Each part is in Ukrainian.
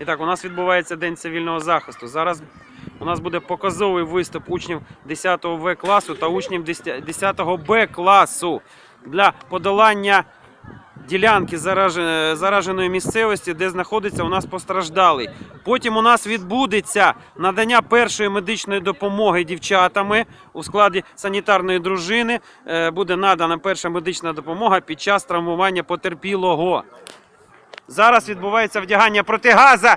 І так, у нас відбувається День цивільного захисту. Зараз у нас буде показовий виступ учнів 10 В класу та учнів 10 Б класу для подолання ділянки зараженої місцевості, де знаходиться у нас постраждалий. Потім у нас відбудеться надання першої медичної допомоги дівчатами у складі санітарної дружини. Е, Буде надана перша медична допомога під час травмування потерпілого. Зараз відбувається вдягання протигаза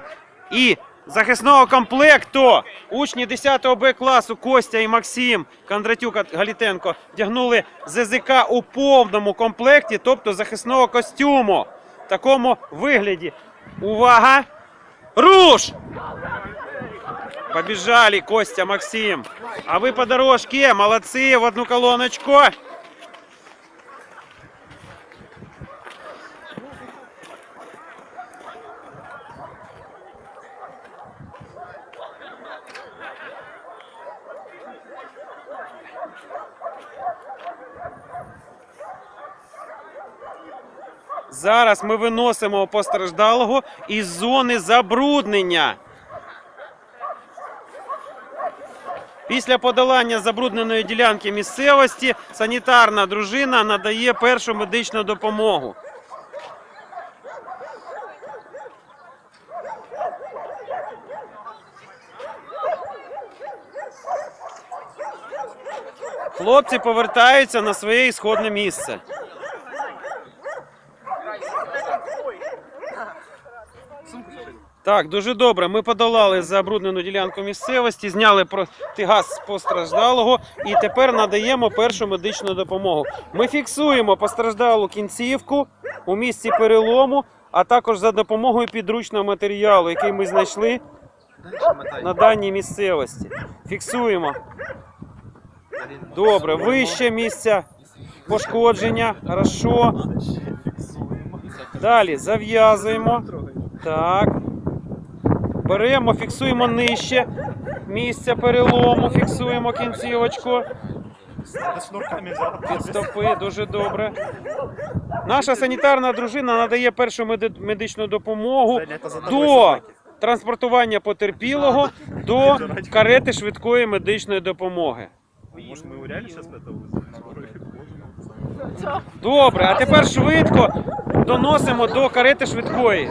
і захисного комплекту. Учні 10 Б класу Костя і Максим Кондратюк Галітенко вдягнули ЗЗК у повному комплекті, тобто захисного костюму. В такому вигляді. Увага! Руш! Побіжали Костя, Максим. А ви по дорожці, молодці, в одну колоночку. Зараз ми виносимо постраждалого із зони забруднення. Після подолання забрудненої ділянки місцевості санітарна дружина надає першу медичну допомогу. Хлопці повертаються на своє ісходне місце. Так, дуже добре. Ми подолали забруднену ділянку місцевості, зняли протигаз з постраждалого і тепер надаємо першу медичну допомогу. Ми фіксуємо постраждалу кінцівку у місці перелому, а також за допомогою підручного матеріалу, який ми знайшли на даній місцевості. Фіксуємо. Добре, вище місця пошкодження. Хорошо. Далі зав'язуємо. Так. Беремо, фіксуємо нижче місця перелому, фіксуємо кінцівочку. шнурками взял. Під стопи, дуже добре. Наша санітарна дружина надає першу меди- медичну допомогу Женя, это за тобой до собаки. транспортування потерпілого до карети швидкої медичної допомоги. Может, мы его реально сейчас это Добре, а тепер швидко доносимо до карети швидкої.